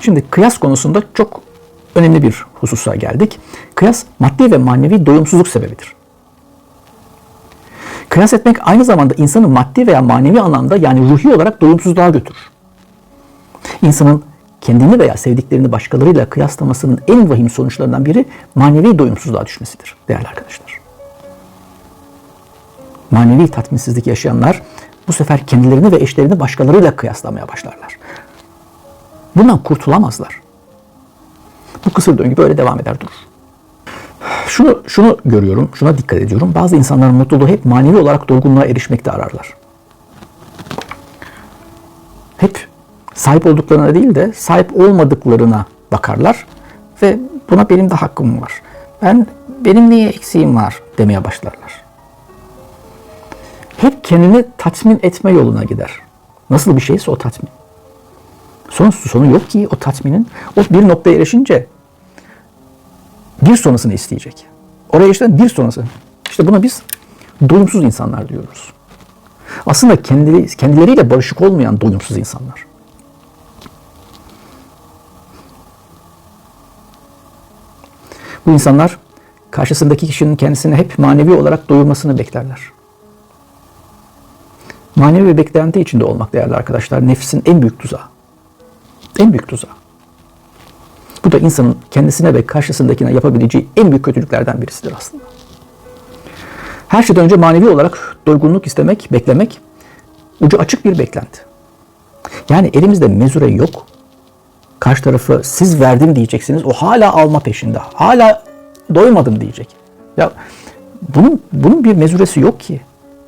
Şimdi kıyas konusunda çok önemli bir hususa geldik. Kıyas maddi ve manevi doyumsuzluk sebebidir. Kıyas etmek aynı zamanda insanı maddi veya manevi anlamda yani ruhi olarak doyumsuzluğa götürür. İnsanın kendini veya sevdiklerini başkalarıyla kıyaslamasının en vahim sonuçlarından biri manevi doyumsuzluğa düşmesidir değerli arkadaşlar. Manevi tatminsizlik yaşayanlar bu sefer kendilerini ve eşlerini başkalarıyla kıyaslamaya başlarlar. Bundan kurtulamazlar. Bu kısır döngü böyle devam eder durur. Şunu, şunu görüyorum, şuna dikkat ediyorum. Bazı insanların mutluluğu hep manevi olarak doygunluğa erişmekte ararlar. Hep sahip olduklarına değil de sahip olmadıklarına bakarlar ve buna benim de hakkım var. Ben benim niye eksiğim var demeye başlarlar. Hep kendini tatmin etme yoluna gider. Nasıl bir şeyse o tatmin. Son sonu yok ki o tatminin. O bir noktaya erişince bir sonrasını isteyecek. Oraya işte bir sonrası. İşte buna biz doyumsuz insanlar diyoruz. Aslında kendileri, kendileriyle barışık olmayan doyumsuz insanlar. Bu insanlar karşısındaki kişinin kendisini hep manevi olarak doyurmasını beklerler. Manevi beklenti içinde olmak değerli arkadaşlar nefsin en büyük tuzağı. En büyük tuzağı. Bu da insanın kendisine ve karşısındakine yapabileceği en büyük kötülüklerden birisidir aslında. Her şeyden önce manevi olarak doygunluk istemek, beklemek ucu açık bir beklenti. Yani elimizde mezure yok. Karşı tarafı siz verdim diyeceksiniz. O hala alma peşinde. Hala doymadım diyecek. Ya bunun bunun bir mezuresi yok ki.